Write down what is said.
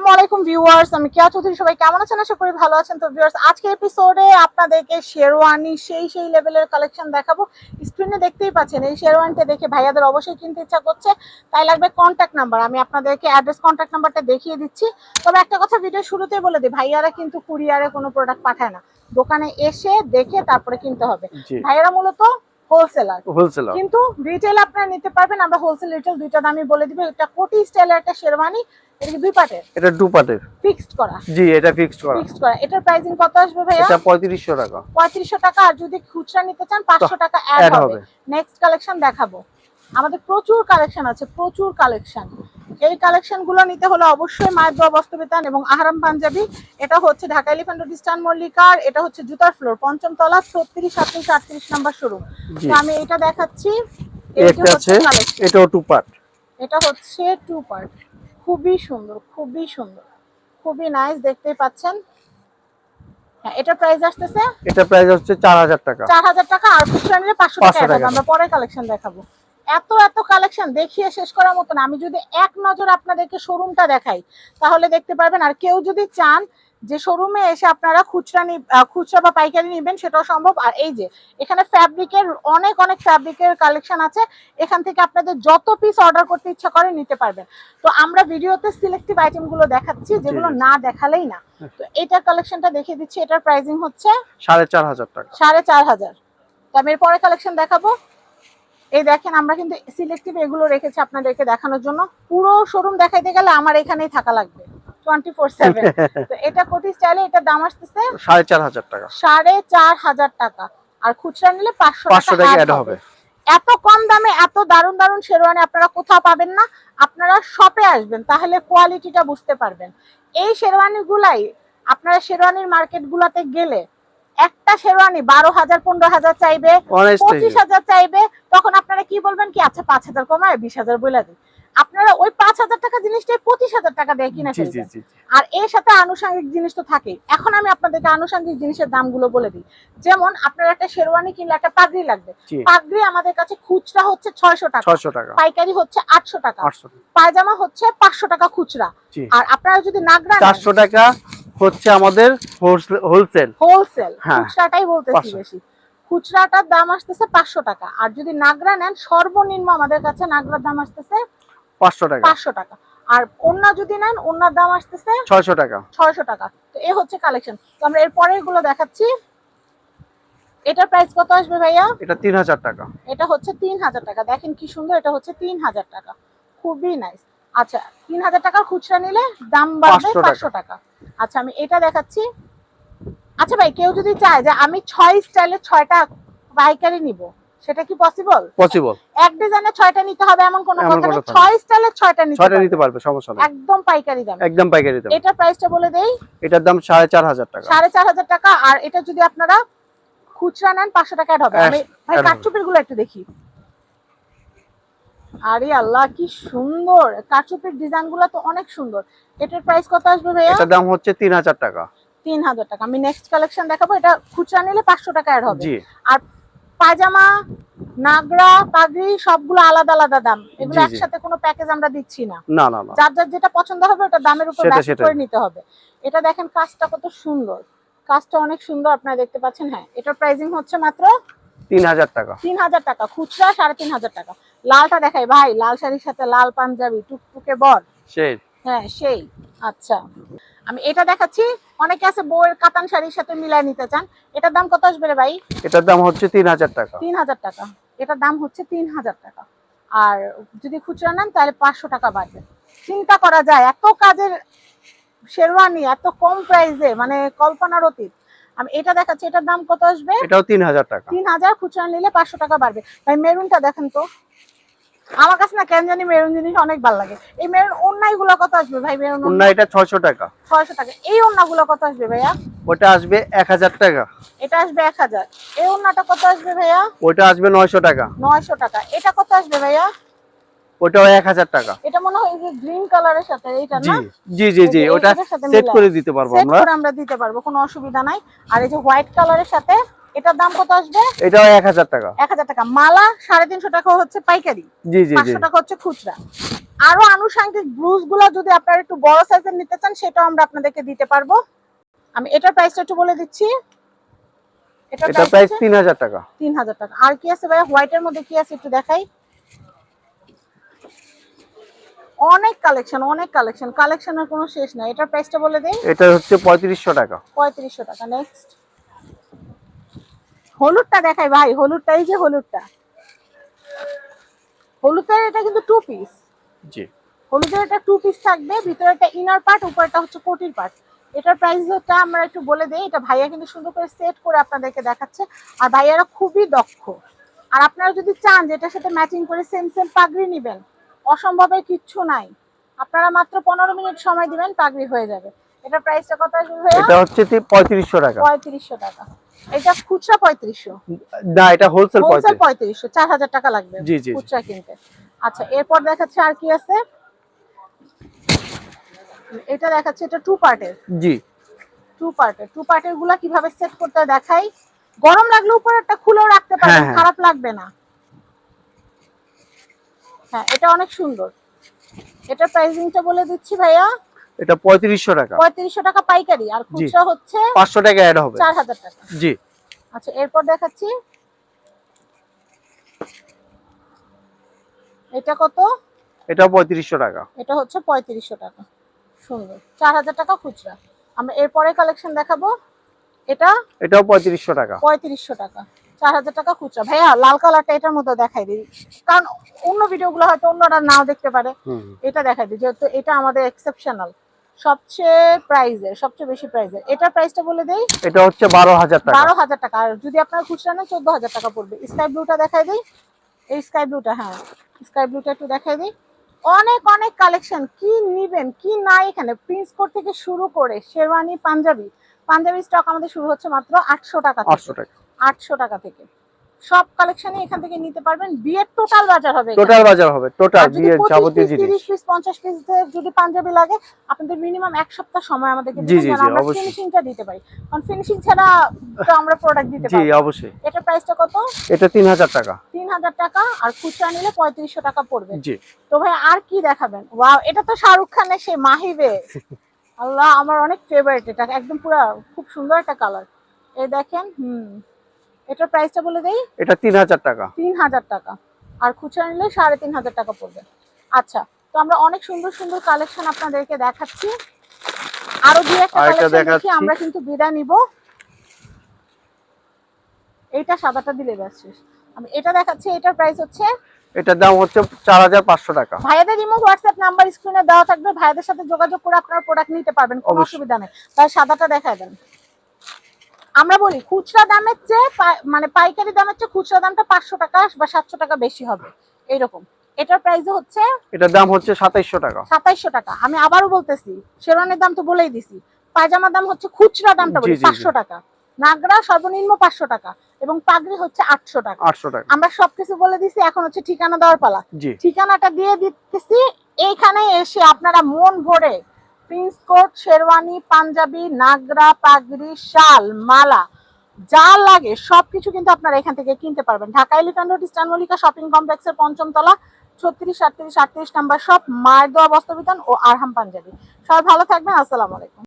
আসসালামু আলাইকুম ভিউয়ার্স আমি কেয়া চৌধুরী সবাই কেমন আছেন? আশা করি ভালো আছেন। তো ভিউয়ার্স আজকের এপিসোডে আপনাদেরকে শেরওয়ানি সেই সেই লেভেলের কালেকশন দেখাবো। স্ক্রিনে দেখতেই পাচ্ছেন এই শেরওয়ানিটা দেখে ভাইয়াদের অবশ্যই কিনতে ইচ্ছা করছে। তাই লাগবে কন্ট্যাক্ট নাম্বার আমি আপনাদেরকে অ্যাড্রেস কন্ট্যাক্ট নাম্বারটা দেখিয়ে দিচ্ছি। তবে একটা কথা ভিডিও শুরুতেই বলে দিই ভাইয়ারা কিন্তু কুরিয়ারে কোনো প্রোডাক্ট পাঠায় না। দোকানে এসে দেখে তারপরে কিনতে হবে। ভাইয়ারা মূলত হোলসেলার হোলসেলার কিন্তু রিটেল আপনারা নিতে পারবেন আমরা হোলসেল রিটেল দুইটা দামই বলে দিব। একটা কোটি স্টাইলের একটা শেরওয়ানি এটা দুই পাটের। এটা দু পাটের। ফিক্সড করা। জি এটা ফিক্সড করা। ফিক্সড করা। এটার প্রাইসিং কত আসবে ভাইয়া? এটা পঁয়ত্রিশশো টাকা। পঁয়ত্রিশশো টাকা আর যদি খুচরা নিতে চান পাঁচশো টাকা অ্যাড হবে। নেক্সট কালেকশন দেখাবো। আমাদের প্রচুর কালেকশন আছে প্রচুর কালেকশন এই কালেকশনগুলো নিতে হলে অবশ্যই মায়ের দোয়া বস্ত্রবিতান এবং আহরাম পাঞ্জাবি। এটা হচ্ছে ঢাকা এলিফ্যান্ট রোড স্টান মল্লিকার। এটা হচ্ছে জুতার ফ্লোর পঞ্চম তলা ছত্রিশ সাতত্রিশ আটত্রিশ নাম্বার তো আমি এটা দেখাচ্ছি। এটা এটাও টু পার্ট এটা হচ্ছে টু পার্ট খুবই সুন্দর খুবই সুন্দর। খুবই নাইস দেখতেই পাচ্ছেন। হ্যাঁ এটার প্রাইস আসতেছে? এটা প্রাইস হচ্ছে চার হাজার টাকা। চার হাজার টাকা আর খুচরা নিলে 500 টাকা। আমরা পরে কালেকশন দেখাবো। এত এত কালেকশন দেখিয়ে শেষ করার মতন। আমি যদি এক নজর আপনাদেরকে শোরুমটা দেখাই তাহলে দেখতে পারবেন। আর কেউ যদি চান যে শোরুমে এসে আপনারা খুচরা নি খুচরা বা পাইকারি নেবেন সেটাও সম্ভব। আর এই যে এখানে ফ্যাব্রিকের অনেক অনেক ফ্যাব্রিকের কালেকশন আছে। এখান থেকে আপনাদের যত পিস অর্ডার করতে ইচ্ছা করে নিতে পারবেন। তো আমরা ভিডিওতে সিলেক্টিভ আইটেমগুলো দেখাচ্ছি যেগুলো না দেখালেই না। তো এটার কালেকশনটা দেখিয়ে দিচ্ছি। এটার প্রাইসিং হচ্ছে সাড়ে চার হাজার টাকা। সাড়ে চার হাজার। তো আমি এর পরে কালেকশন দেখাবো। এই দেখেন আমরা কিন্তু সিলেক্টিভ এগুলো রেখেছি আপনাদেরকে দেখানোর জন্য। পুরো শোরুম দেখাইতে গেলে আমার এখানেই থাকা লাগবে টোয়েন্টি ফোর সেভেন তো এটা কোটি স্টাইলে এটা দাম আসতেছে সাড়ে চার হাজার টাকা। সাড়ে চার হাজার টাকা। আর খুচরা নিলে পাঁচশো পাঁচশো টাকা অ্যাড হবে। এত কম দামে এত দারুণ দারুণ শেরওয়ানি আপনারা কোথাও পাবেন না। আপনারা শপে আসবেন তাহলে কোয়ালিটিটা বুঝতে পারবেন। এই শেরওয়ানি গুলাই আপনারা শেরওয়ানির মার্কেট গুলাতে গেলে একটা শেরওয়ানি বারো হাজার পনেরো হাজার চাইবে পঁচিশ হাজার চাইবে তখন আপনারা কি বলবেন কি আচ্ছা পাঁচ হাজার কমায় বিশ হাজার বলে দিন আপনারা ওই পাঁচ হাজার টাকা জিনিসটাই পঁচিশ হাজার টাকা দিয়ে কিনে ফেলবেন। আর এর সাথে আনুষঙ্গিক জিনিস তো থাকেই। এখন আমি আপনাদেরকে আনুষঙ্গিক জিনিসের দামগুলো বলে দিই। যেমন আপনার একটা শেরওয়ানি কিনলে একটা পাগড়ি লাগবে। পাগড়ি আমাদের কাছে খুচরা হচ্ছে ছয়শো টাকা। পাইকারি হচ্ছে আটশো টাকা। পায়জামা হচ্ছে পাঁচশো টাকা খুচরা। আর আপনারা যদি নাগরা চারশো টাকা হচ্ছে আমাদের হোলসেল। হোলসেল। হ্যাঁ, খুচরাটাই বলতেছি 500 বেশি। খুচরাটার দাম আসতেছে পাঁচশো টাকা। আর যদি নাগরা নেন সর্বনিম্ন আমাদের কাছে নাগরার দাম আসতেছে পাঁচশো টাকা। পাঁচশো টাকা। আর অন্য যদি নেন অন্যার দাম আসতেছে ছয়শো টাকা। ছয়শো টাকা। তো এ হচ্ছে কালেকশন তো আমরা এর পরেরগুলো দেখাচ্ছি। এটার প্রাইস কত আসবে ভাইয়া? এটা তিন হাজার টাকা। এটা হচ্ছে তিন হাজার টাকা। দেখেন কি সুন্দর এটা হচ্ছে তিন হাজার টাকা। খুবই নাইস আচ্ছা তিন হাজার টাকার খুচরা নিলে দাম বাড়বে 500 পাঁচশো টাকা। আচ্ছা আমি এটা দেখাচ্ছি। আচ্ছা ভাই কেউ যদি চায় যে আমি ছয় স্টাইলের ছয়টা পাইকারি নিব সেটা কি পসিবল পসিবল এক ডিজাইনে ছয়টা নিতে হবে এমন কোনো কথা নেই ছয় স্টাইলের ছয়টা নিতে ছয়টা। নিতে পারবে সমস্যা নেই। একদম পাইকারি দাম। একদম পাইকারি দাম। এটার প্রাইসটা বলে দেই। এটার দাম সাড়ে চার হাজার টাকা। সাড়ে চার হাজার টাকা আর এটা যদি আপনারা খুচরা নেন পাঁচশো টাকা add হবে। আমি ভাই add গুলো একটু দেখি। আরে আল্লাহ কি সুন্দর। কাঠচুপির ডিজাইনগুলো তো অনেক সুন্দর। এটার প্রাইস কত আসবে ভাইয়া? এটার দাম হচ্ছে তিন হাজার টাকা। তিন হাজার টাকা। আমি নেক্সট কালেকশন দেখাবো। এটা খুচরা নিলে পাঁচশো টাকা অ্যাড হবে। আর পায়জামা নাগরা পাগড়ি সবগুলো আলাদা আলাদা দাম। এগুলো। একসাথে কোনো প্যাকেজ আমরা দিচ্ছি না। না না না। যার যার যেটা পছন্দ হবে ওটা দামের উপর ব্যাস করে নিতে হবে। এটা দেখেন কাজটা কত সুন্দর। কাজটা অনেক সুন্দর আপনারা দেখতে পাচ্ছেন। হ্যাঁ এটার প্রাইসিং হচ্ছে মাত্র তিন হাজার টাকা। তিন হাজার টাকা খুচরা সাড়ে তিন হাজার টাকা। লালটা দেখাই ভাই লাল শাড়ির সাথে লাল পাঞ্জাবি টুকটুকে বর। সেই। হ্যাঁ সেই আচ্ছা। আমি এটা দেখাচ্ছি অনেকে আছে বউয়ের কাতান শাড়ির সাথে মিলাই নিতে চান। এটার দাম কত আসবে রে ভাই? এটার দাম হচ্ছে তিন হাজার টাকা। তিন হাজার টাকা। এটার দাম হচ্ছে তিন হাজার টাকা। আর যদি খুচরা নেন তাহলে পাঁচশো টাকা বাড়বে। চিন্তা করা যায় এত কাজের শেরওয়ানি এত কম প্রাইসে মানে কল্পনার অতীত। আমি এটা দেখাচ্ছি এটার দাম কত আসবে? এটাও তিন হাজার টাকা। তিন হাজার খুচরা নিলে পাঁচশো টাকা বাড়বে। ভাই মেরুনটা দেখেন তো। আমার কাছে না কেন জানি মেরুন জিনিস অনেক ভালো লাগে। এই মেরুন অন্যায়গুলো কত আসবে ভাই মেরুন অন্য এটা ছয়শো টাকা। ছয়শো টাকা। এই অন্যগুলো কত আসবে ভাইয়া? ওটা আসবে এক হাজার টাকা। এটা আসবে এক হাজার এই অন্যটা কত আসবে ভাইয়া? ওটা আসবে নয়শো টাকা। নয়শো টাকা। এটা কত আসবে ভাইয়া? ওটাও এক হাজার টাকা। এটা মনে হয় যে গ্রিন কালারের সাথে এইটা জি না জি জি জি ওটা সেট করে দিতে পারব সেট আমরা। করে আমরা দিতে পারব কোনো অসুবিধা নাই। আর এই যে হোয়াইট কালারের সাথে এটার দাম কত আসবে? এটাও এক হাজার টাকা। এক হাজার টাকা। মালা সাড়ে তিনশো টাকা হচ্ছে পাইকারি জি জি জি। পাঁচশো টাকা হচ্ছে খুচরা। আরও আনুষঙ্গিক ব্লুজগুলো যদি আপনারা একটু বড় সাইজের নিতে চান সেটাও আমরা আপনাদেরকে দিতে পারব। আমি এটার প্রাইসটা একটু বলে দিচ্ছি। এটা প্রাইস প্রাইস তিন হাজার টাকা। তিন হাজার টাকা। আর কি আছে ভাই হোয়াইটের মধ্যে কি আছে একটু দেখাই। অনেক কালেকশন অনেক কালেকশন। কালেকশনের কোনো শেষ নাই। এটার প্রাইসটা বলে দেই? এটা হচ্ছে পঁয়ত্রিশশো টাকা। পঁয়ত্রিশশো টাকা। নেক্সট হলুদটা দেখাই ভাই। হলুদটা এই যে হলুদটা। হলুদের এটা কিন্তু টু পিস জি। হলুদের একটা টু পিস থাকবে। ভিতরে একটা ইনার পার্ট উপরটা হচ্ছে কোটির পার্ট এটার প্রাইসটা আমরা একটু বলে দেই। এটা ভাইয়া কিন্তু সুন্দর করে সেট করে আপনাদেরকে দেখাচ্ছে। আর ভাইয়ারা খুবই দক্ষ। আর আপনারা যদি চান যে এটার সাথে ম্যাচিং করে সেম সেম পাগড়ি নেবেন অসম্ভবের কিচ্ছু নাই। আপনারা মাত্র পনেরো মিনিট সময় দিবেন পাগড়ি হয়ে যাবে। এটার প্রাইসটা কত আসবে এটা হচ্ছে পঁয়ত্রিশশো টাকা। পঁয়ত্রিশশো টাকা। এটা খুচরা পঁয়ত্রিশশো? না এটা হোলসেল হোলসেল পঁয়ত্রিশ। পঁয়ত্রিশশো চার হাজার টাকা লাগবে জি, জি, জি। খুচরা কিনতে। আচ্ছা এরপর দেখাচ্ছে আর কি আছে? এটা দেখাচ্ছে এটা টু পার্টের জি। টু পার্টের টু পার্টেরগুলা কীভাবে সেট করতে দেখাই। গরম লাগলে উপরে একটা খুলেও রাখতে পারবেন হ্যাঁ, হ্যাঁ। খারাপ লাগবে না। হ্যাঁ এটা অনেক সুন্দর। এটার প্রাইসিংটা বলে দিচ্ছি ভাইয়া। এটা পঁয়ত্রিশশো টাকা। পঁয়ত্রিশশো টাকা পাইকারি আর খুচরা হচ্ছে পাঁচশো টাকা অ্যাড হবে। চার হাজার টাকা। জি। আচ্ছা এরপর দেখাচ্ছি। এটা কত? এটাও পঁয়ত্রিশশো টাকা। এটা হচ্ছে পঁয়ত্রিশশো টাকা। সুন্দর। চার হাজার টাকা খুচরা। আমরা এরপরে কালেকশন দেখাবো। এটা? এটাও পঁয়ত্রিশশো টাকা। পঁয়ত্রিশশো টাকা। চার হাজার টাকা খুচরা। ভাইয়া লাল কালারটা এটার মধ্যে দেখাই দিই। কারণ অন্য ভিডিওগুলো হয়তো অন্যরা নাও দেখতে পারে। এটা দেখাই দিই যেহেতু এটা আমাদের এক্সেপশনাল সবচেয়ে প্রাইজের সবচেয়ে বেশি প্রাইজের এটার প্রাইসটা বলে দেই? এটা হচ্ছে বারো হাজার টাকা। বারো হাজার টাকা। আর যদি আপনার খুচরা নেন চোদ্দ হাজার টাকা পড়বে। স্কাই ব্লুটা দেখাই দিই। এই স্কাই ব্লুটা হ্যাঁ। স্কাই ব্লুটা একটু দেখাই দিই। অনেক অনেক কালেকশন। কি নিবেন কি নাই এখানে? প্রিন্স কোট থেকে শুরু করে শেরওয়ানি পাঞ্জাবি। পাঞ্জাবি স্টক আমাদের শুরু হচ্ছে মাত্র আটশো টাকা আটশো টাকা। আটশো টাকা থেকে। সব কালেকশনই এখান থেকে নিতে পারবেন। বিয়ের টোটাল বাজার হবে। টোটাল বাজার হবে। টোটাল বিয়ের যাবতীয় জিনিস। 30 পিস 50 পিস যদি পাঞ্জাবি লাগে আপনাদের মিনিমাম এক সপ্তাহ সময় আমাদেরকে যেন জি, আমরা অবশ্যই। ফিনিশিংটা দিতে পারি। কারণ ফিনিশিং ছাড়া তো আমরা প্রোডাক্ট দিতে পারি জি অবশ্যই। এটা প্রাইসটা কত? এটা তিন হাজার টাকা। তিন হাজার টাকা আর খুচরা নিলে পঁয়ত্রিশশো টাকা পড়বে। জি। তো ভাই আর কি দেখাবেন? ওয়াও এটা তো শাহরুখ খানের সেই মাহিবে। আল্লাহ আমার অনেক ফেভারিট এটা। একদম পুরো খুব সুন্দর একটা কালার এই দেখেন হুম। এটার প্রাইসটা বলে দেই? এটা তিন হাজার টাকা। তিন হাজার টাকা। আর খুচরা নিলে সাড়ে তিন হাজার টাকা পড়বে। আচ্ছা তো আমরা অনেক সুন্দর সুন্দর কালেকশন আপনাদেরকে দেখাচ্ছি। আরও দুই একটা কালেকশন দেখাচ্ছি। আমরা কিন্তু বিদায় নিব। এইটা সাদাটা দিলে শেষ। আমি এটা দেখাচ্ছি এটার প্রাইস হচ্ছে এটার দাম হচ্ছে চার হাজার পাঁচশো টাকা। ভাইয়াদের ইমো হোয়াটসঅ্যাপ নাম্বার স্ক্রিনে দেওয়া থাকবে। ভাইয়াদের সাথে যোগাযোগ করে আপনারা প্রোডাক্ট নিতে পারবেন কোনো অসুবিধা নেই। তাই সাদাটা দেখায় দেন। আমরা বলি খুচরা দামের চেয়ে মানে পাইকারি দামের চেয়ে খুচরা দামটা পাঁচশো টাকা বা সাতশো টাকা বেশি হবে এইরকম। এটার প্রাইস হচ্ছে এটার দাম হচ্ছে সাতাইশশো টাকা। সাতাইশশো টাকা। আমি আবারও বলতেছি শেরওয়ানের দাম তো বলেই দিছি পায়জামার দাম হচ্ছে খুচরা দামটা বলি। পাঁচশো টাকা। নাগরা সর্বনিম্ন পাঁচশো টাকা এবং পাগড়ি হচ্ছে আটশো টাকা। আটশো টাকা। আমরা সবকিছু বলে দিছি এখন হচ্ছে ঠিকানা দেওয়ার পালা। ঠিকানাটা দিয়ে দিতেছি এইখানে এসে আপনারা মন ভরে প্রিন্স কোট, শেরওয়ানি, পাঞ্জাবি, নাগরা, পাগড়ি, শাল, মালা, যা লাগে সবকিছু কিন্তু আপনারা এখান থেকে কিনতে পারবেন। Dhaka Elephant Road Eastern Mallika shopping কমপ্লেক্সের পঞ্চমতলা ছত্রিশ, আটত্রিশ আটত্রিশ নাম্বার শপ, মায়ের দোয়া বস্ত্রবিতান ও আরহাম পাঞ্জাবি। সবাই ভালো থাকবেন, আসসালামু আলাইকুম।